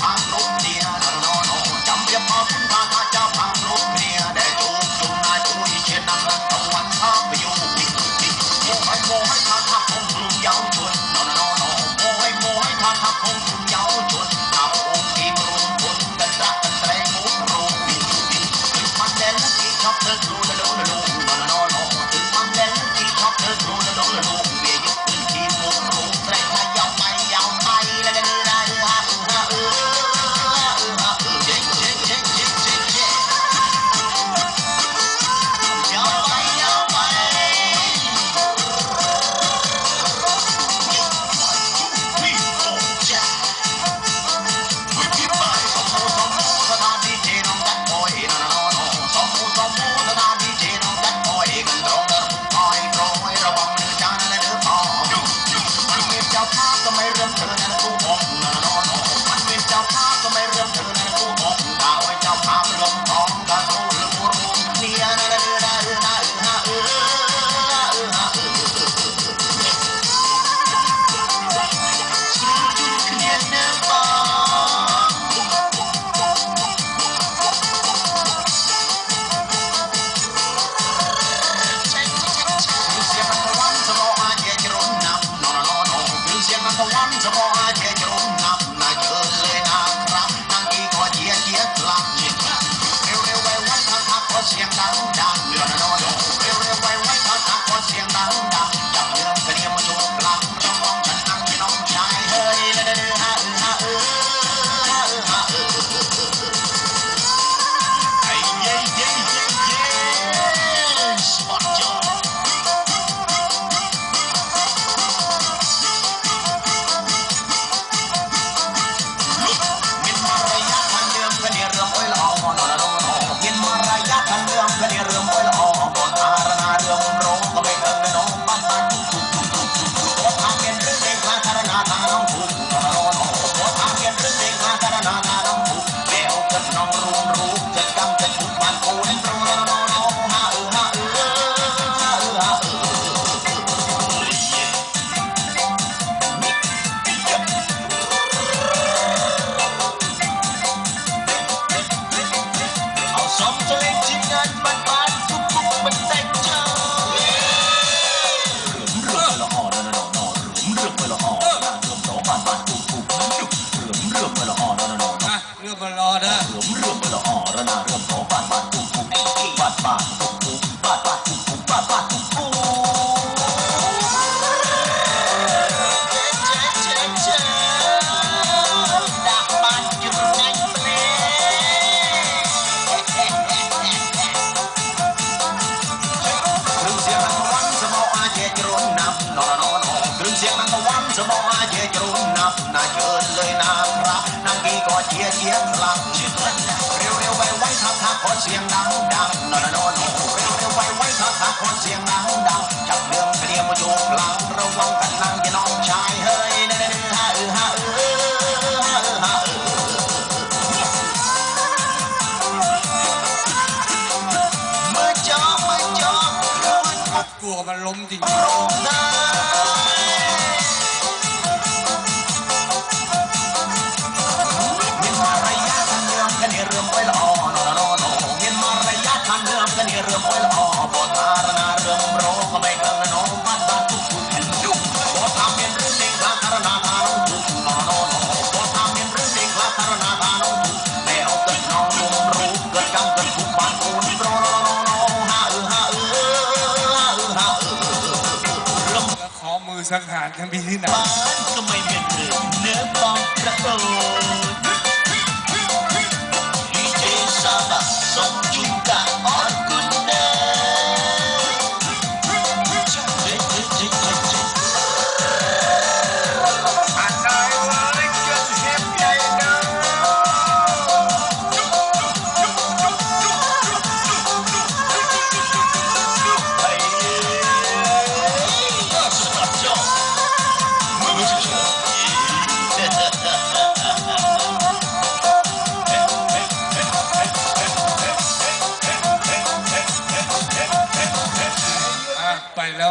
I know. Gracias. นระนาเรื่องสองบ้านบ้านทุกทุกบ้านบ้านทุกทุกบ้านบ้านทุกทุกบ้านบ้านทุกทุกเจ๊เจ๊เจ๊ดักบ้านอยู่ในเปล เครื่องเสียงนังวันสมออาเจจรุนนับนอนนอน ครื่องเสียงนังวันสมออาเจจรุนนับน่าเชิญเลยนะครับนางกีก็เชียร์เชียร์คลับเร็วเร็วไวไวทักทักขอเสียงดังดังนอนนอนเร็วเร็วไวไวทักทักขอเสียงดังดังจับเรื่องเตรียมมาอยู่หลังระวังกันนั่งอย่าน้องชายเฮ้ยเด้อเด้อฮะเออฮะเออฮะเออฮะเออเมื่อจอเมื่อจอเรื่องมันกลัวมันล้มจริง สังหารกันมีที่ไหนบ้านก็ไม่เป็นเรื่องเนื้อปองประตู